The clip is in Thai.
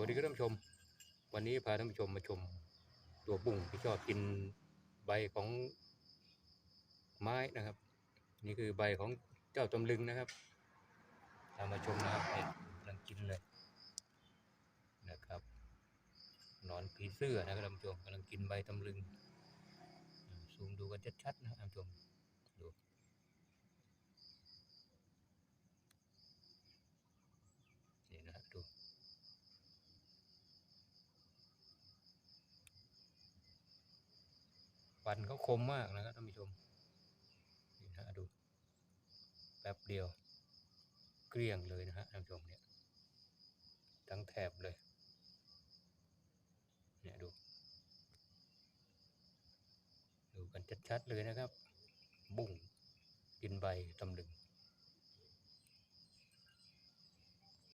วัสดีครับท่านผู้ชม วันนี้พาท่านผู้ชมมาชม ตัวบุ้งที่ชอบกินใบของไม้นะครับ นี่คือใบของเจ้าตำลึงนะครับตามมาชมนะครับเนี่ยกำลังกินเลยนะครับหนอนผีเสื้อนะครับท่านผู้ชมกำลังกินใบตำลึงซูมดูกันชัดๆนะครับท่านผู้ชมดูนี่นะฮะดู ฟันเขาคมมากนะครับท่านผู้ชมนี่นะฮะดูแป๊บเดียว เกลี้ยงเลยนะฮะท่านผู้ชมเนี่ยทั้งแถบเลย เนี่ยดู ดูกันชัดๆเลยนะครับ บุ้งกินใบตำลึง